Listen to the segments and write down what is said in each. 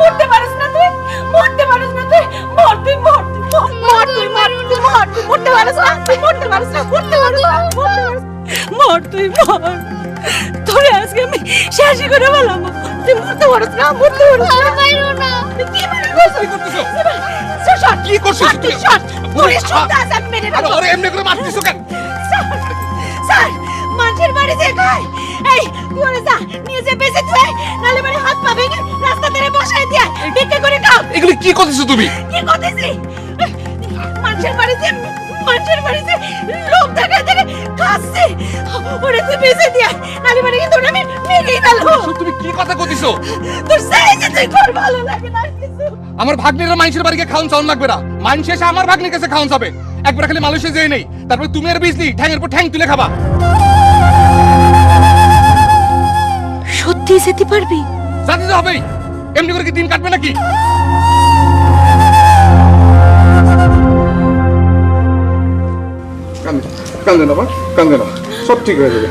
মরতে পারিস না তুই মরতে পারিস না তুই মর তুই মর মর, তুই মর তুই মর তুই মরতে পারিস না তুই মরতে পারিস না মরতে পারিস না মরতে পারিস মর তুই মর। তোরে আজকে আমি শেষই করে বললাম তুই মরতে পারিস না মরতে পারিস না। পারব না। তুই কি মনে করছিস কি করছিস তুই? শট। তোরে আছে, আমি মেরে আরে এমনি করে মারতেছো কেন? স্যার, মানুষের বাড়ি যে খায় এই তুই ওরে যা নিয়ে যে বেঁচে তুই। নালে করতেছো তুমি? কি করতেছি মানুষের বাড়িতে মানুষের বাড়িতে লোক দেখা দেখে খাচ্ছে ওরে তুই বেঁচে দিয়ে নালে বাড়ি কিন্তু ওরে আমি মেরেই ফেলব? তুমি কি কথা কইতেছো? তোর সেই যে তুই তোর ভালো লাগে না আমার ভাগ্নিরা মানুষের বাড়িকে খাওয়ান চাউন লাগবে না। মানুষ এসে আমার ভাগ্নির কাছে খাওয়ান যাবে একবার খালি মালয়েশিয়া যেয়ে নেই। তারপরে তুমি আর বিজলি ঠ্যাংের পর ঠ্যাং তুলে খাবা। সত্যি যেতে পারবি? যাতে তো হবেই। এমনি করে কি দিন কাটবে নাকি? কান্দে না মা কান্দে না সব ঠিক হয়ে যাবে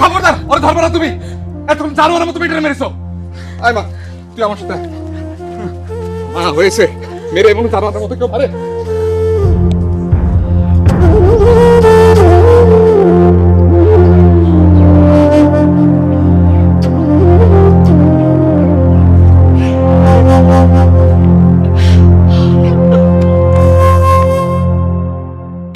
খবরদার, ওরে ধরবে না তুমি। এতক্ষণ জানোয়ারের মতো মেয়েটা মেরেছো। আয় মা, তুই আমার সাথে মা হয়েছে, মেরে এবং জানোয়ারের মতো কেউ পারে?